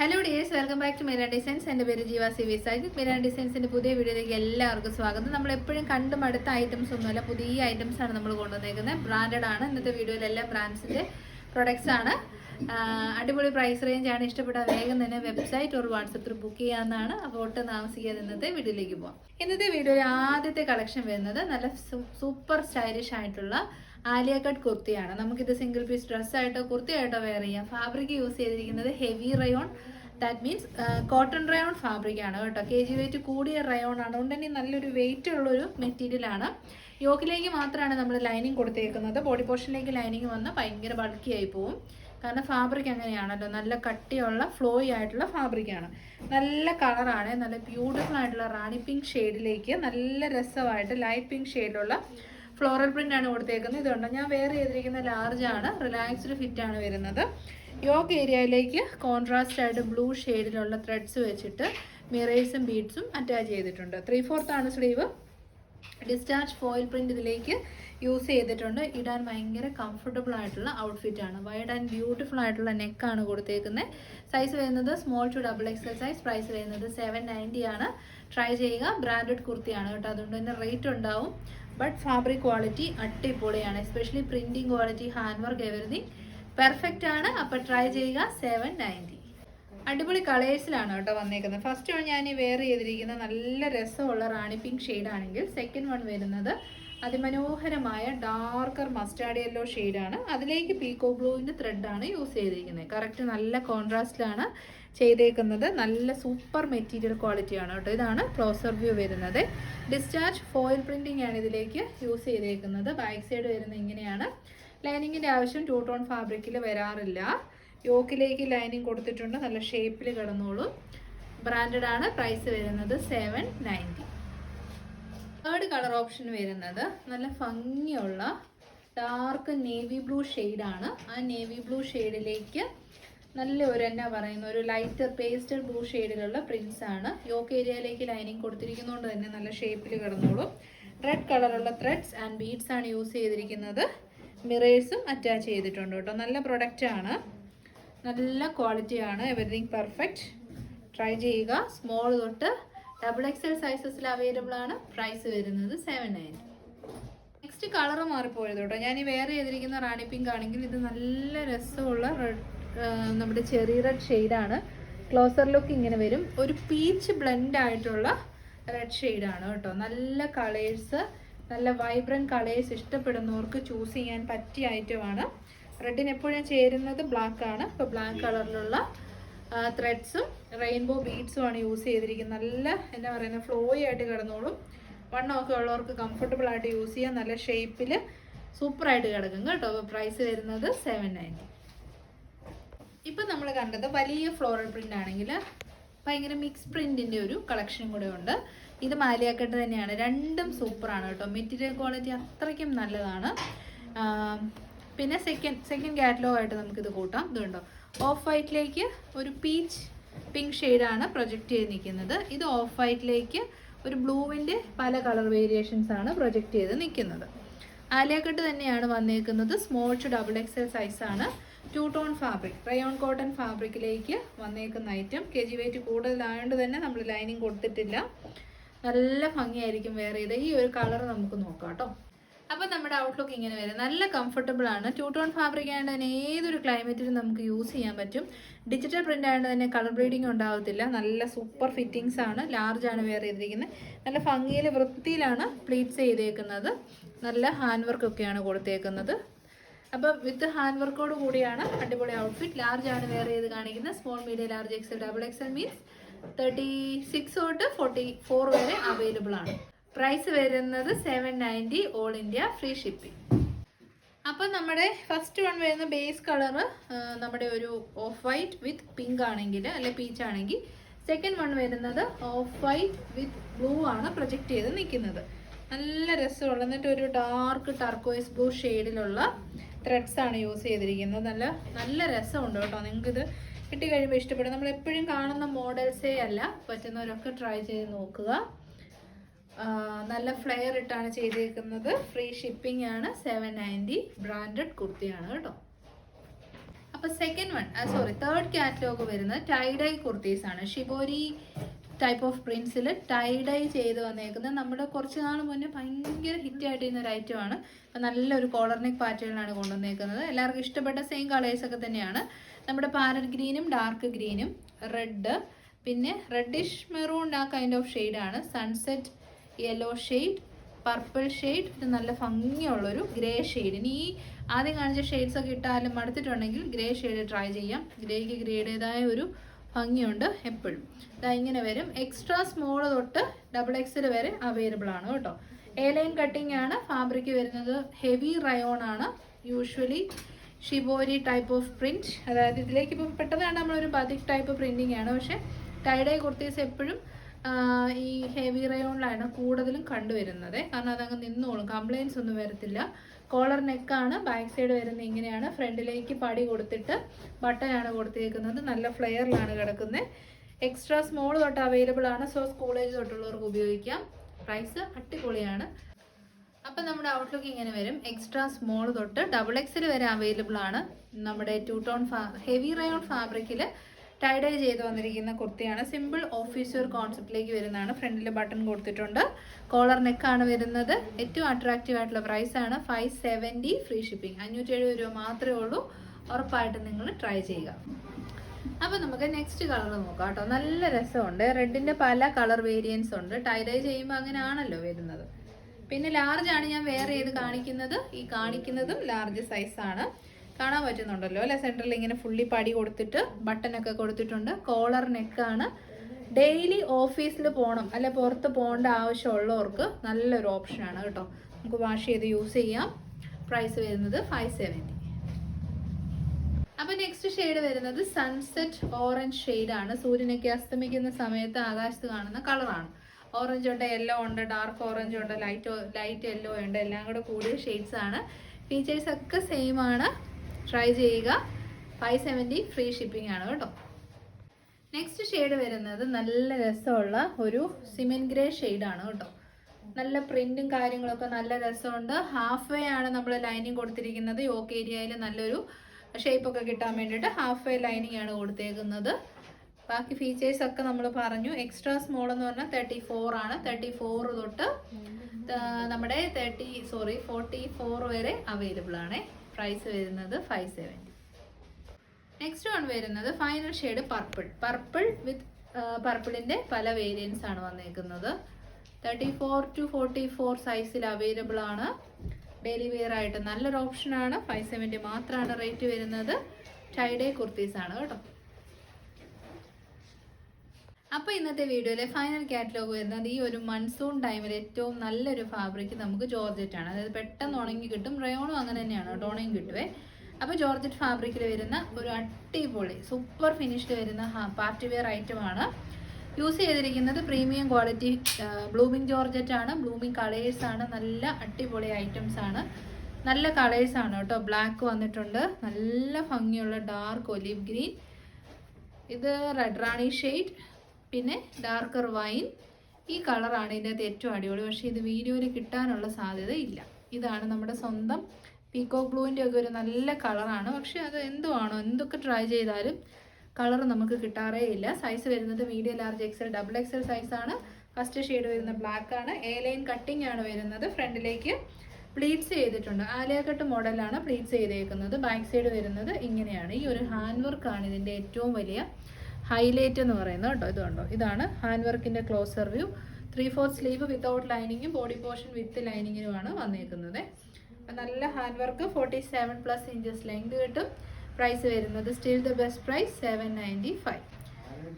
Hello dears welcome back to Miran designs എന്റെ പേര് Jeeva C V Sajid Miran ഡിസൈൻസിന്റെ പുതിയ വീഡിയോയിലേക്ക് എല്ലാവർക്കും സ്വാഗതം. നമ്മൾ എപ്പോഴും കണ്ടും അടുത്ത ഐറ്റംസ് ഒന്നുമല്ല പുതിയ ഐറ്റംസ് ആണ് നമ്മൾ കൊണ്ടുവന്നേക്കുന്നത്. ബ്രാൻഡഡ് ആണ്. ഇന്നത്തെ വീഡിയോയിൽ എല്ലാ ബ്രാൻഡ്സിന്റെ പ്രൊഡക്ട്സ് ആണ്. അടിപൊളി പ്രൈസ് റേഞ്ച് ആണ്. ഇഷ്ടപ്പെട്ട വേഗം തന്നെ വെബ്സൈറ്റ് ഒരു വാട്സപ്പിൽ ബുക്ക് ചെയ്യാവുന്നതാണ്. അപ്പോൾ ഒട്ടും താമസിക്കാതെ ഇന്നത്തെ വീഡിയോയിലേക്ക് പോകാം ഇന്നത്തെ വീഡിയോയിൽ ആദ്യത്തെ കളക്ഷൻ വരുന്നത് നല്ല സൂപ്പർ സ്റ്റൈലിഷ് ആയിട്ടുള്ള ആലിയ കട്ട് കുർത്തിയാണ്. നമുക്കിത് സിംഗിൾ പീസ് ഡ്രസ്സായിട്ടോ കുർത്തിയായിട്ടോ വെയർ ചെയ്യാം. ഫാബ്രിക് യൂസ് ചെയ്തിരിക്കുന്നത് heavy rayon that means cotton rayon fabric ആണ് കേട്ടോ. കെ ജി വെയിറ്റ് കൂടിയ റയോൺ ആണ്. അതുകൊണ്ട് തന്നെ നല്ലൊരു വെയിറ്റ് ഉള്ളൊരു മെറ്റീരിയൽ ആണ്. യോക്കിലേക്ക് മാത്രമാണ് നമ്മൾ ലൈനിങ് കൊടുത്തേക്കുന്നത്. ബോഡി പോർഷനിലേക്ക് ലൈനിങ് വന്ന് ഭയങ്കര ബൾക്കി ആയി പോവും. കാരണം ഫാബ്രിക് അങ്ങനെയാണല്ലോ. നല്ല കട്ടിയുള്ള ഫ്ലോയി ആയിട്ടുള്ള ഫാബ്രിക് ആണ്. നല്ല കളറാണ് നല്ല ബ്യൂട്ടിഫുൾ ആയിട്ടുള്ള റാണി പിങ്ക് ഷെയ്ഡിലേക്ക് നല്ല രസമായിട്ട് ലൈറ്റ് പിങ്ക് ഷെയ്ഡിലുള്ള ഫ്ലോറൽ പ്രിന്റ് ആണ് കൊടുത്തേക്കുന്നത്. ഇതുണ്ട്? ഞാൻ വേറെ ചെയ്തിരിക്കുന്ന ലാർജ് ആണ്. റിലാക്സ്ഡ് ഫിറ്റ് ആണ് വരുന്നത്. യോക്ക് ഏരിയയിലേക്ക് കോൺട്രാസ്റ്റ് ആയിട്ട് ബ്ലൂ ഷെയ്ഡിലുള്ള ത്രെഡ്സ് വെച്ചിട്ട് മിറേഴ്സും ബീഡ്സും അറ്റാച്ച് ചെയ്തിട്ടുണ്ട്. ത്രീ ഫോർത്ത് ആണ് സ്ലീവ് ഡിസ്ചാർജ് ഫോയിൽ പ്രിന്റ് ഇതിലേക്ക് യൂസ് ചെയ്തിട്ടുണ്ട്. ഇടാൻ ഭയങ്കര കംഫർട്ടബിൾ ആയിട്ടുള്ള ഔട്ട്ഫിറ്റ് ആണ്. വൈഡ് ആൻഡ് ബ്യൂട്ടിഫുൾ ആയിട്ടുള്ള നെക്കാണ് കൊടുത്തേക്കുന്നത് സൈസ് വരുന്നത് small to double XL size price വരുന്നത് സെവൻ നയന്റി ആണ്. ട്രൈ ചെയ്യുക. ബ്രാൻഡഡ് കുർത്തിയാണ് കേട്ടോ. അതുകൊണ്ട് തന്നെ റേറ്റ് ഉണ്ടാവും. ബട്ട് ഫാബ്രിക് ക്വാളിറ്റി അടിപൊളിയാണ്. Especially printing quality hand work everything perfect ആണ്. അപ്പോൾ ട്രൈ ചെയ്യുക. സെവൻ നയന്റി അടിപൊളി കളേഴ്സിലാണ് കേട്ടോ വന്നേക്കുന്നത്. ഫസ്റ്റ് വൺ ഞാൻ വെയർ ചെയ്തിരിക്കുന്ന നല്ല രസമുള്ള റാണി പിങ്ക് ഷെയ്ഡാണെങ്കിൽ സെക്കൻഡ് വൺ വരുന്നത് അതിമനോഹരമായ ഡാർക്കർ മസ്റ്റാർഡ് യെല്ലോ ഷെയ്ഡാണ് അതിലേക്ക് പീക്കോ ബ്ലൂവിന്റെ ത്രെഡാണ് യൂസ് ചെയ്തിരിക്കുന്നത്. കറക്റ്റ് നല്ല കോൺട്രാസ്റ്റിലാണ് ചെയ്തേക്കുന്നത് നല്ല സൂപ്പർ മെറ്റീരിയൽ ക്വാളിറ്റിയാണ് കേട്ടോ. ഇതാണ് ക്ലോസർ വ്യൂ വരുന്നത്. ഡിസ്ചാർജ് ഫോയിൽ പ്രിന്റിംഗ് ആണ് ഇതിലേക്ക് യൂസ് ചെയ്തേക്കുന്നത്. ബാക്ക് സൈഡ് വരുന്നത് ഇങ്ങനെയാണ്. ലൈനിങ്ങിന്റെ ആവശ്യം ടൂ ടോൺ ഫാബ്രിക്കിൽ വരാറില്ല. യോക്കിലേക്ക് ലൈനിങ് കൊടുത്തിട്ടുണ്ട്. നല്ല ഷേപ്പിൽ കിടന്നോളൂ. ബ്രാൻഡഡ് ആണ്. പ്രൈസ് വരുന്നത് seven ninety. Third colour option വരുന്നത് നല്ല ഭംഗിയുള്ള ഡാർക്ക് നേവി ബ്ലൂ ആണ് ആ നേവി ബ്ലൂ ഷെയ്ഡിലേക്ക് നല്ല ഒരു എന്നാ പറയുന്ന ഒരു ലൈറ്റ് പേസ്റ്റൽ ബ്ലൂ ഷെയ്ഡിലുള്ള പ്രിൻസ് ആണ്. യോക്ക് ഏരിയയിലേക്ക് ലൈനിങ് കൊടുത്തിരിക്കുന്നതുകൊണ്ട് തന്നെ നല്ല ഷേപ്പിൽ കിടന്നോളും. റെഡ് കളറുള്ള ത്രെഡ്സ് ആൻഡ് ബീഡ്സ് ആണ് യൂസ് ചെയ്തിരിക്കുന്നത്. മിറേഴ്സും അറ്റാച്ച് ചെയ്തിട്ടുണ്ട് കേട്ടോ. നല്ല പ്രൊഡക്റ്റ് ആണ്. നല്ല ക്വാളിറ്റി ആണ്. എവറിഥിങ് പെർഫെക്റ്റ് ട്രൈ ചെയ്യുക. സ്മോൾ തൊട്ട് ഡബിൾ എക്സൽ സൈസസിൽ അവൈലബിൾ ആണ്. പ്രൈസ് വരുന്നത് സെവൻ നയൻ നെക്സ്റ്റ് കളർ മാറിപ്പോയത് കേട്ടോ. ഞാൻ ഈ വേറെ ചെയ്തിരിക്കുന്ന റാണി പിങ്ക് ആണെങ്കിൽ ഇത് നല്ല രസമുള്ള റെഡ് നമ്മുടെ ചെറിയ റെഡ് ഷെയ്ഡാണ്. ക്ലോസർ ലുക്ക് ഇങ്ങനെ വരും. ഒരു പീച്ച് ബ്ലെൻഡ് ആയിട്ടുള്ള റെഡ് ഷെയ്ഡാണ് കേട്ടോ. നല്ല കളേഴ്സ് നല്ല വൈബ്രന്റ് കളേഴ്സ് ഇഷ്ടപ്പെടുന്നവർക്ക് ചൂസ് ചെയ്യാൻ പറ്റിയ ഐറ്റമാണ് റെഡിന് എപ്പോഴും ചേരുന്നത് ബ്ലാക്ക് ആണ്. ഇപ്പോൾ ബ്ലാക്ക് കളറിലുള്ള ത്രെഡ്സും റെയിൻബോ ബീഡ്സും ആണ് യൂസ് ചെയ്തിരിക്കുന്നത്. നല്ല എന്താ പറയുന്നത് ഫ്ലോയി ആയിട്ട് കിടന്നോളും. വണ്ണമൊക്കെ ഉള്ളവർക്ക് കംഫർട്ടബിൾ ആയിട്ട് യൂസ് ചെയ്യാൻ നല്ല ഷേപ്പിൽ സൂപ്പറായിട്ട് കിടക്കും കേട്ടോ. അപ്പോൾ പ്രൈസ് വരുന്നത് സെവൻ നയന്റി നമ്മൾ കണ്ടത് വലിയ ഫ്ലോറൽ പ്രിന്റ് ആണെങ്കിൽ ഭയങ്കര മിക്സ് പ്രിന്റിന്റെ ഒരു കളക്ഷൻ കൂടെ ഉണ്ട്. ഇത് മാലിയാക്കട്ട് തന്നെയാണ്. രണ്ടും സൂപ്പറാണ് കേട്ടോ. മെറ്റീരിയൽ ക്വാളിറ്റി അത്രയ്ക്കും നല്ലതാണ്. പിന്നെ സെക്കൻഡ് സെക്കൻഡ് കാറ്റലോഗ് ആയിട്ട് നമുക്കിത് കൂട്ടാം. ഇതുണ്ടോ ഓഫ് വൈറ്റിലേക്ക് ഒരു പീച്ച് പിങ്ക് ഷെയ്ഡാണ് പ്രൊജക്റ്റ് ചെയ്ത് നിൽക്കുന്നത്. ഇത് ഓഫ് വൈറ്റിലേക്ക് ഒരു ബ്ലൂവിന്റെ പല കളർ വേരിയേഷൻസ് ആണ് പ്രൊജക്റ്റ് ചെയ്ത് നിൽക്കുന്നത്. ആലിയാക്കട്ട് തന്നെയാണ് വന്നേക്കുന്നത്. സ്മോൾ ടു ഡബിൾ എക്സൽ സൈസാണ് two tone fabric rayon cotton ഫാബ്രിക്കിലേക്ക് വന്നേക്കുന്ന ഐറ്റം കെ ജി വെയിറ്റ് കൂടുതലായതുകൊണ്ട് തന്നെ നമ്മൾ ലൈനിങ് കൊടുത്തിട്ടില്ല. നല്ല ഭംഗിയായിരിക്കും വേറെ ചെയ്ത്. ഈ ഒരു കളർ നമുക്ക് നോക്കാം കേട്ടോ അപ്പോൾ നമ്മുടെ ഔട്ട്ലുക്ക് ഇങ്ങനെ വരും. നല്ല കംഫർട്ടബിൾ ആണ്. ടു ടോൺ ഫാബ്രിക് ആയതുകൊണ്ട് തന്നെ ഏതൊരു ക്ലൈമറ്റിലും നമുക്ക് യൂസ് ചെയ്യാൻ പറ്റും. ഡിജിറ്റൽ പ്രിന്റ് ആയതുകൊണ്ട് തന്നെ കളർ ബ്ലീഡിങ് ഉണ്ടാവത്തില്ല. നല്ല സൂപ്പർ ഫിറ്റിങ്സ് ആണ്. ലാർജ് ആണ് വേറെ ചെയ്തിരിക്കുന്നത്. നല്ല ഭംഗിയിൽ വൃത്തിയിലാണ് പ്ലീറ്റ്സ് ചെയ്തേക്കുന്നത്. നല്ല ഹാൻഡ് വർക്ക് ഒക്കെയാണ് കൊടുത്തേക്കുന്നത്. അപ്പം വിത്ത് ഹാൻഡ് വർക്കോട് കൂടിയാണ് അടിപൊളി ഔട്ട്ഫിറ്റ് ലാർജ് ആണ് വെയർ ചെയ്ത് കാണിക്കുന്നത്. Small medium large XL double XL means thirty six തൊട്ട് ഫോർട്ടി ഫോർ വരെ അവൈലബിൾ ആണ്. പ്രൈസ് വരുന്നത് seven ninety all India free shipping അപ്പം നമ്മുടെ ഫസ്റ്റ് വൺ വരുന്ന ബേസ് കളറ് നമ്മുടെ ഒരു ഓഫ് വൈറ്റ് വിത്ത് പിങ്ക് ആണെങ്കിൽ അല്ലെ പീച്ച് ആണെങ്കിൽ സെക്കൻഡ് വൺ വരുന്നത് ഓഫ് വൈറ്റ് വിത്ത് ബ്ലൂ ആണ് പ്രൊജക്റ്റ് ചെയ്ത് നിൽക്കുന്നത്. നല്ല രസമുള്ള എന്നിട്ട് ഒരു ഡാർക്ക് ടർക്കോയ്സ് ബ്ലൂ ഷെയ്ഡിലുള്ള ത്രെഡ്സ് ആണ് യൂസ് ചെയ്തിരിക്കുന്നത്. നല്ല നല്ല രസമുണ്ട് കേട്ടോ. നിങ്ങൾക്കിത് കിട്ടി കഴിയുമ്പോൾ ഇഷ്ടപ്പെടും. നമ്മൾ എപ്പോഴും കാണുന്ന മോഡൽസേ അല്ല. പറ്റുന്നവരൊക്കെ ട്രൈ ചെയ്ത് നോക്കുക. നല്ല ഫ്ലെയർ ഇട്ടാണ് ചെയ്തിരിക്കുന്നത് ഫ്രീ ഷിപ്പിംഗ് ആണ്. സെവൻ നയന്റി ബ്രാൻഡഡ് കുർത്തിയാണ് കേട്ടോ. അപ്പോൾ second one sorry third catalogue വരുന്നത് ടൈഡൈ കുർത്തീസ് ആണ്. ഷിബോരി ടൈപ്പ് ഓഫ് പ്രിൻസിൽ ടൈഡൈ ചെയ്ത് വന്നേക്കുന്നത്. നമ്മുടെ കുറച്ച് നാൾ മുന്നേ ഭയങ്കര ഹിറ്റ് ആയിട്ടിരുന്ന ഒരു ഐറ്റമാണ് അപ്പം നല്ലൊരു കോളർ നെക്ക് പാറ്റേണിലാണ് കൊണ്ടുവന്നേക്കുന്നത്. എല്ലാവർക്കും ഇഷ്ടപ്പെട്ട സെയിം കളേഴ്സ് ഒക്കെ തന്നെയാണ്. നമ്മുടെ പാരറ്റ് ഗ്രീനും ഡാർക്ക് ഗ്രീനും റെഡ് പിന്നെ റെഡിഷ് മെറൂൺ ആ കൈൻഡ് ഓഫ് ഷെയ്ഡാണ് sunset yellow shade purple shade പിന്നെ നല്ല ഭംഗിയുള്ളൊരു ഗ്രേ ഷെയ്ഡ് ഇനി ഈ ആദ്യം കാണിച്ച ഷെയ്ഡ്സ് ഒക്കെ ഇട്ടാലും മടുത്തിട്ടുണ്ടെങ്കിൽ ഗ്രേ ഷെയ്ഡ് ട്രൈ ചെയ്യാം. ഗ്രേക്ക് ഗ്രേയുടേതായ ഒരു ഭംഗിയുണ്ട് എപ്പോഴും. ഇതാ ഇങ്ങനെ വരും. എക്സ്ട്രാ സ്മോൾ തൊട്ട് ഡബിൾ എക്സൽ വരെ അവൈലബിൾ ആണ് കേട്ടോ. എ ലൈൻ കട്ടിംഗ് ആണ്. ഫാബ്രിക് വരുന്നത് ഹെവി റയോൺ ആണ്. Usually shibori type of print അതായത് ഇതിലേക്ക് ഇപ്പോൾ പെട്ടെന്നാണ് നമ്മളൊരു ബതിക് ടൈപ്പ് പ്രിന്റിംഗ് ആണ്. പക്ഷേ ടൈഡൈ കുർത്തീസ് എപ്പോഴും ഈ ഹെവി റയോണിലാണ് കൂടുതലും കണ്ടുവരുന്നത്. കാരണം അതങ്ങ് നിന്നോളും. കംപ്ലയിൻസ് ഒന്നും വരത്തില്ല. കോളർ നെക്കാണ് ബാക്ക് സൈഡ് വരുന്നത് ഇങ്ങനെയാണ്. ഫ്രണ്ടിലേക്ക് പടി കൊടുത്തിട്ട് ബട്ടനാണ് കൊടുത്തിരിക്കുന്നത് നല്ല ഫ്ലെയറിലാണ് കിടക്കുന്നത്. എക്സ്ട്രാ സ്മോൾ തൊട്ട് അവൈലബിൾ ആണ്. സോ സ്കൂളേജ് തൊട്ടുള്ളവർക്ക് ഉപയോഗിക്കാം. പ്രൈസ് അടിപൊളിയാണ്. അപ്പം നമ്മുടെ ഔട്ട്ലുക്ക് ഇങ്ങനെ വരും. എക്സ്ട്രാ സ്മോൾ തൊട്ട് ഡബിൾ എക്സിൽ വരെ അവൈലബിൾ ആണ്. നമ്മുടെ ടു ടോൺ ഫാ ഹെവി റയോൺ ഫാബ്രിക്കിൽ ടൈഡൈ ചെയ്ത് വന്നിരിക്കുന്ന കുർത്തിയാണ്. സിമ്പിൾ ഓഫീസ് വെയർ കോൺസെപ്റ്റിലേക്ക് വരുന്നതാണ്. ഫ്രണ്ടിൽ ബട്ടൺ കൊടുത്തിട്ടുണ്ട്. കോളർ നെക്കാണ് വരുന്നത്. ഏറ്റവും അട്രാക്റ്റീവ് ആയിട്ടുള്ള പ്രൈസ് ആണ്. ഫൈവ് സെവന്റി ഫ്രീ ഷിപ്പിംഗ് അഞ്ഞൂറ്റി എഴുപത് രൂപ മാത്രമേ ഉള്ളൂ. ഉറപ്പായിട്ടും നിങ്ങൾ ട്രൈ ചെയ്യുക. അപ്പോൾ നമുക്ക് നെക്സ്റ്റ് കളർ നോക്കാം കേട്ടോ. നല്ല രസമുണ്ട്. റെഡിന്റെ പല കളർ വേരിയൻസ് ഉണ്ട്. ടൈഡൈ ചെയ്യുമ്പോൾ അങ്ങനെയാണല്ലോ വരുന്നത്. പിന്നെ ലാർജ് ആണ്. ഞാൻ വേറെ ഏത് കാണിക്കുന്നത്? ഈ കാണിക്കുന്നതും ലാർജ് സൈസ് ആണ്. കാണാൻ പറ്റുന്നുണ്ടല്ലോ അല്ലെ? സെന്ററിൽ ഇങ്ങനെ ഫുള്ളി പടി കൊടുത്തിട്ട് ബട്ടൺ ഒക്കെ കൊടുത്തിട്ടുണ്ട്. കോളർ നെക്കാണ് ഡെയിലി ഓഫീസിൽ പോകണം അല്ലെ പുറത്ത് പോകേണ്ട ആവശ്യമുള്ളവർക്ക് നല്ലൊരു ഓപ്ഷനാണ് കേട്ടോ. നമുക്ക് വാഷ് ചെയ്ത് യൂസ് ചെയ്യാം. പ്രൈസ് വരുന്നത് ഫൈവ് സെവന്റി അപ്പൊ നെക്സ്റ്റ് ഷെയ്ഡ് വരുന്നത് സൺസെറ്റ് ഓറഞ്ച് ഷെയ്ഡ് ആണ്. സൂര്യനൊക്കെ അസ്തമിക്കുന്ന സമയത്ത് ആകാശത്ത് കാണുന്ന കളറാണ് ഓറഞ്ച് ഉണ്ട് യെല്ലോ ഉണ്ട് ഡാർക്ക് ഓറഞ്ച് ഉണ്ട് ലൈറ്റ് ലൈറ്റ് യെല്ലോ ഉണ്ട്. എല്ലാം കൂടെ കൂടിയ ഷെയ്ഡ്സ് ആണ്. ഫീച്ചേഴ്സ് ഒക്കെ സെയിം ആണ്. ട്രൈ ചെയ്യുക. ഫൈവ് സെവന്റി ഫ്രീ ഷിപ്പിംഗ് ആണ് കേട്ടോ. നെക്സ്റ്റ് ഷെയ്ഡ് വരുന്നത് നല്ല രസമുള്ള ഒരു സിമെന്റ് ഗ്രേ ആണ് കേട്ടോ. നല്ല പ്രിന്റും കാര്യങ്ങളൊക്കെ നല്ല രസമുണ്ട്. ഹാഫ് വേ ആണ് നമ്മൾ ലൈനിങ് കൊടുത്തിരിക്കുന്നത്. യോക്ക് ഏരിയയിൽ നല്ലൊരു ഷേപ്പ് ഒക്കെ കിട്ടാൻ വേണ്ടിയിട്ട് ഹാഫ് വേ ലൈനിങ് ആണ് കൊടുത്തേക്കുന്നത്. ബാക്കി ഫീച്ചേഴ്സ് ഒക്കെ നമ്മൾ പറഞ്ഞു. എക്സ്ട്രാ സ്മോൾ എന്ന് പറഞ്ഞാൽ തേർട്ടി ഫോർ ആണ്. തേർട്ടി ഫോർ തൊട്ട് നമ്മുടെ തേർട്ടി സോറി ഫോർട്ടി ഫോർ വരെ അവൈലബിൾ ആണ്. പ്രൈസ് വരുന്നത് ഫൈവ് സെവന്റി നെക്സ്റ്റ് വൺ വരുന്നത് final shade purple purple with പർപ്പിളിന്റെ പല വേരിയൻസ് ആണ് വന്നേക്കുന്നത്. Thirty four to forty four സൈസിൽ അവൈലബിൾ ആണ്. ഡെയിലി വെയർ ആയിട്ട് നല്ലൊരു ഓപ്ഷനാണ് ഫൈവ് സെവന്റി മാത്രമാണ് റേറ്റ് വരുന്നത്. ടൈഡേ കുർത്തീസ് ആണ് കേട്ടോ. അപ്പോൾ ഇന്നത്തെ വീഡിയോയിലെ ഫൈനൽ കാറ്റലോഗ് വരുന്നത് ഈ ഒരു മൺസൂൺ ടൈമിൽ ഏറ്റവും നല്ലൊരു ഫാബ്രിക് നമുക്ക് ജോർജറ്റ് ആണ് അതായത് പെട്ടെന്ന് ഉണങ്ങി കിട്ടും. റയോണും അങ്ങനെ തന്നെയാണ് കേട്ടോ ഉണങ്ങി കിട്ടുവേ. അപ്പോൾ ജോർജറ്റ് ഫാബ്രിക്കിൽ വരുന്ന ഒരു അടിപൊളി സൂപ്പർ ഫിനിഷ്ഡ് വരുന്ന പാർട്ടി വെയർ ഐറ്റം ആണ്. യൂസ് ചെയ്തിരിക്കുന്നത് പ്രീമിയം ക്വാളിറ്റി ബ്ലൂമിങ് ജോർജറ്റ് ആണ്. ബ്ലൂമിങ് കളേഴ്സ് ആണ്. നല്ല അടിപൊളി ഐറ്റംസ് ആണ്. നല്ല കളേഴ്സ് ആണ് കേട്ടോ. ബ്ലാക്ക് വന്നിട്ടുണ്ട്. നല്ല ഭംഗിയുള്ള ഡാർക്ക് ഒലിവ് ഗ്രീൻ ഇത് റെഡ് റാണി ഷെയ്ഡ് പിന്നെ ഡാർക്കർ വൈൻ ഈ കളറാണ് ഇതിനകത്ത് ഏറ്റവും അടിപൊളി. പക്ഷേ ഇത് വീഡിയോയിൽ കിട്ടാനുള്ള സാധ്യത ഇല്ല. ഇതാണ് നമ്മുടെ സ്വന്തം പീക്കോ ബ്ലൂവിന്റെ ഒക്കെ ഒരു നല്ല കളറാണ് പക്ഷേ അത് എന്തുവാണോ എന്തൊക്കെ ട്രൈ ചെയ്താലും കളർ നമുക്ക് കിട്ടാറേ ഇല്ല. സൈസ് വരുന്നത് medium large XL double XL സൈസാണ് ഫസ്റ്റ് ഷെയ്ഡ് വരുന്ന ബ്ലാക്ക് ആണ്. എ ലൈൻ കട്ടിംഗ് ആണ് വരുന്നത്. ഫ്രണ്ടിലേക്ക് പ്ലീറ്റ്സ് ചെയ്തിട്ടുണ്ട്. ആലിയക്കട്ട് മോഡലാണ് പ്ലീറ്റ്സ് ചെയ്തേക്കുന്നത്. ബാക്ക് സൈഡ് വരുന്നത് ഇങ്ങനെയാണ്. ഈ ഒരു ഹാൻഡ് വർക്കാണ് ഇതിന്റെ ഏറ്റവും വലിയ ഹൈലൈറ്റ് എന്ന് പറയുന്നത് കേട്ടോ ഇതുണ്ടോ ഇതാണ് ഹാൻഡ് വർക്കിന്റെ closer view three fourth sleeve without ലൈനിങ്ങും ബോഡി പോർഷൻ വിത്ത് ലൈനിങ്ങിനുമാണ് വന്നിരിക്കുന്നത് നല്ല hand work forty seven plus inches length കിട്ടും. പ്രൈസ് വരുന്നത് still the best price seven ninety five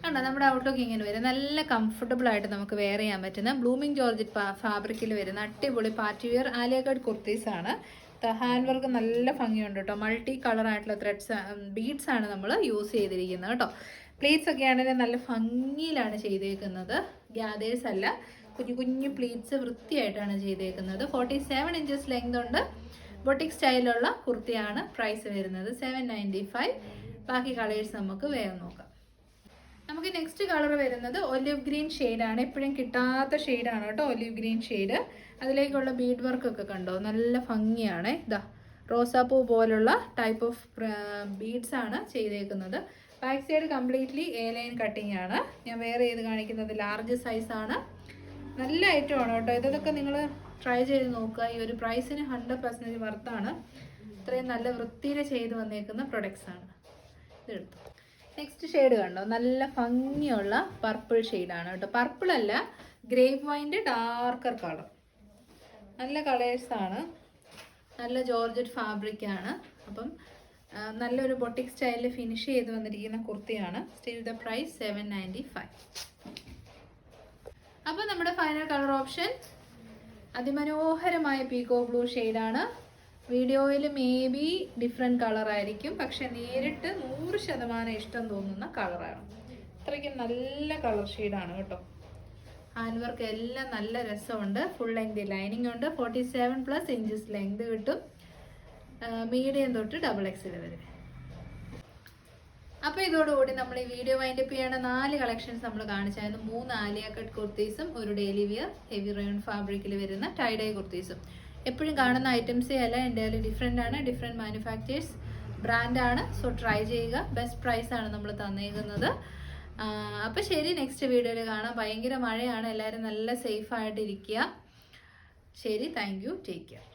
കണ്ടോ? നമ്മുടെ ഔട്ട്ലുക്ക് ഇങ്ങനെ വരും. നല്ല കംഫർട്ടബിൾ ആയിട്ട് നമുക്ക് വെയർ ചെയ്യാൻ പറ്റുന്ന ബ്ലൂമിംഗ് ജോർജറ്റ് ഫാബ്രിക്കിൽ വരുന്ന അടിപൊളി പാർട്ടി വെയർ ആലിയഗഡ് കുർത്തീസ് ആണ്. ഹാൻഡ് വർക്ക് നല്ല ഭംഗിയുണ്ട് കേട്ടോ. മൾട്ടി കളർ ആയിട്ടുള്ള ത്രെഡ്സ് ബീഡ്സ് ആണ് നമ്മൾ യൂസ് ചെയ്തിരിക്കുന്നത് കേട്ടോ. പ്ലീറ്റ്സ് ഒക്കെ ആണെങ്കിൽ നല്ല ഭംഗിയിലാണ് ചെയ്തേക്കുന്നത്. ഗ്യാദേഴ്സ് അല്ല കുഞ്ഞു കുഞ്ഞു പ്ലീറ്റ്സ് വൃത്തിയായിട്ടാണ് ചെയ്തേക്കുന്നത്. ഫോർട്ടി സെവൻ ഇഞ്ചസ് ലെങ്ത് ഉണ്ട് ബൊട്ടിക് സ്റ്റൈലുള്ള കുർത്തിയാണ് പ്രൈസ് വരുന്നത്. സെവൻ നയന്റി ഫൈവ് ബാക്കി കളേഴ്സ് നമുക്ക് വേഗം നോക്കാം. നമുക്ക് നെക്സ്റ്റ് കളർ വരുന്നത് ഒലിവ് ഗ്രീൻ ആണ്. എപ്പോഴും കിട്ടാത്ത ഷെയ്ഡാണ് കേട്ടോ ഒലിവ് ഗ്രീൻ ഷെയ്ഡ് അതിലേക്കുള്ള ബീഡ് വർക്ക് ഒക്കെ കണ്ടോ? നല്ല ഭംഗിയാണ്. ഇതാ റോസാപ്പൂ പോലുള്ള ടൈപ്പ് ഓഫ് ബീഡ്സ് ആണ് ചെയ്തേക്കുന്നത്. Back side completely A line cutting ആണ്. ഞാൻ വേറെ ചെയ്ത് കാണിക്കുന്നത്? ലാർജ് സൈസ് ആണ്. നല്ല ആണ് കേട്ടോ. ഇതൊക്കെ നിങ്ങൾ ട്രൈ ചെയ്ത് നോക്കുക. ഈ ഒരു പ്രൈസിന് ഹൺഡ്രഡ് പെർസെന്റേജ് വർത്താണ് ഇത്രയും നല്ല വൃത്തിയിൽ ചെയ്ത് വന്നേക്കുന്ന പ്രൊഡക്ട്സ് ആണ്. ഇതെടുത്തു. നെക്സ്റ്റ് ഷെയ്ഡ് കണ്ടോ? നല്ല ഭംഗിയുള്ള പർപ്പിൾ ഷെയ്ഡാണ് കേട്ടോ. പർപ്പിൾ അല്ല ഗ്രേപ്പ് വൈന്റെ ഡാർക്കർ കളർ നല്ല കളേഴ്സാണ് നല്ല ജോർജറ്റ് ഫാബ്രിക്കാണ് അപ്പം നല്ലൊരു ബൊട്ടിക് സ്റ്റൈലിൽ ഫിനിഷ് ചെയ്ത് വന്നിരിക്കുന്ന കുർത്തിയാണ്. Still the price seven ninety five അപ്പോൾ നമ്മുടെ ഫൈനൽ കളർ ഓപ്ഷൻ അതിമനോഹരമായ പീക്കോ ബ്ലൂ ഷെയ്ഡാണ് വീഡിയോയിൽ മേ ബി ഡിഫറെന്റ് കളറായിരിക്കും പക്ഷെ നേരിട്ട് നൂറ് ശതമാനം ഇഷ്ടം തോന്നുന്ന കളറാണ് ഇത്രയ്ക്കും നല്ല കളർ ഷെയ്ഡാണ് കേട്ടോ. ഹാൻഡ് വർക്ക് എല്ലാം നല്ല രസമുണ്ട്. ഫുൾ ലെങ്ത് ലൈനിങ് ഉണ്ട്. Forty seven plus inches length കിട്ടും മീഡിയം തൊട്ട് ഡബിൾ എക്സിൽ വരെ. അപ്പോൾ ഇതോടുകൂടി നമ്മൾ ഈ വീഡിയോ വൈൻഡപ്പ് ചെയ്യേണ്ട നാല് കളക്ഷൻസ് നമ്മൾ കാണിച്ചായിരുന്നു മൂന്ന് ആലിയ കട്ട് കുർത്തീസും ഒരു ഡെയിലി വിയർ ഹെവി റയോൺ ഫാബ്രിക്കിൽ വരുന്ന ടൈഡൈ കുർത്തീസും. എപ്പോഴും കാണുന്ന ഐറ്റംസേ അല്ല എന്റെ ഡിഫറെന്റ് ആണ്. ഡിഫറെന്റ് മാനുഫാക്ചേഴ്സ് ബ്രാൻഡാണ് സോ ട്രൈ ചെയ്യുക. ബെസ്റ്റ് പ്രൈസാണ് നമ്മൾ തന്നേക്കുന്നത്. അപ്പോൾ ശരി നെക്സ്റ്റ് വീഡിയോയിൽ കാണാം. ഭയങ്കര മഴയാണ്. എല്ലാവരും നല്ല സേഫ് ആയിട്ട് ഇരിക്കുക ശരി താങ്ക് യു ടേക്ക് കെയർ